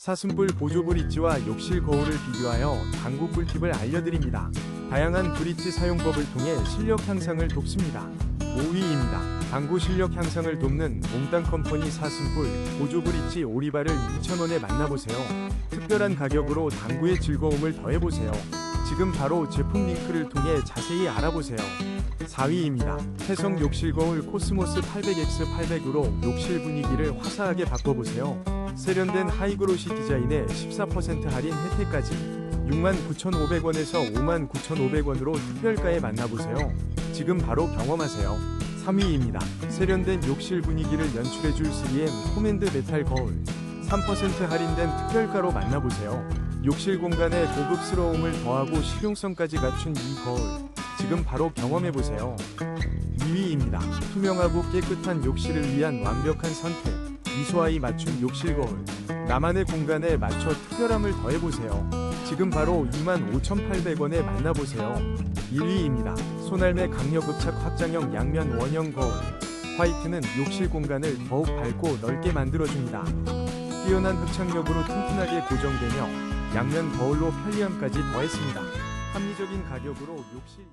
사슴뿔 보조 브릿지와 욕실 거울을 비교하여 당구 꿀팁을 알려드립니다. 다양한 브릿지 사용법을 통해 실력 향상을 돕습니다. 5위입니다. 당구 실력 향상을 돕는 몽땅 컴퍼니 사슴뿔 보조 브릿지 오리발을 2,000원에 만나보세요. 특별한 가격으로 당구의 즐거움을 더해보세요. 지금 바로 제품 링크를 통해 자세히 알아보세요. 4위입니다. 해성 욕실 거울 코스모스 800X 800으로 욕실 분위기를 화사하게 바꿔보세요. 세련된 하이그로시 디자인에 14% 할인 혜택까지 69,500원에서 59,500원으로 특별가에 만나보세요. 지금 바로 경험하세요. 3위입니다. 세련된 욕실 분위기를 연출해줄 3M 코맨드 메탈 거울 3% 할인된 특별가로 만나보세요. 욕실 공간에 고급스러움을 더하고 실용성까지 갖춘 이 거울 지금 바로 경험해보세요. 2위입니다. 투명하고 깨끗한 욕실을 위한 완벽한 선택 미소아이 맞춤 욕실 거울 나만의 공간에 맞춰 특별함을 더해보세요. 지금 바로 25,800원에 만나보세요. 1위입니다. 손알매 강력흡착 확장형 양면 원형 거울 화이트는 욕실 공간을 더욱 밝고 넓게 만들어줍니다. 뛰어난 흡착력으로 튼튼하게 고정되며 양면 거울로 편리함까지 더했습니다. 합리적인 가격으로 욕실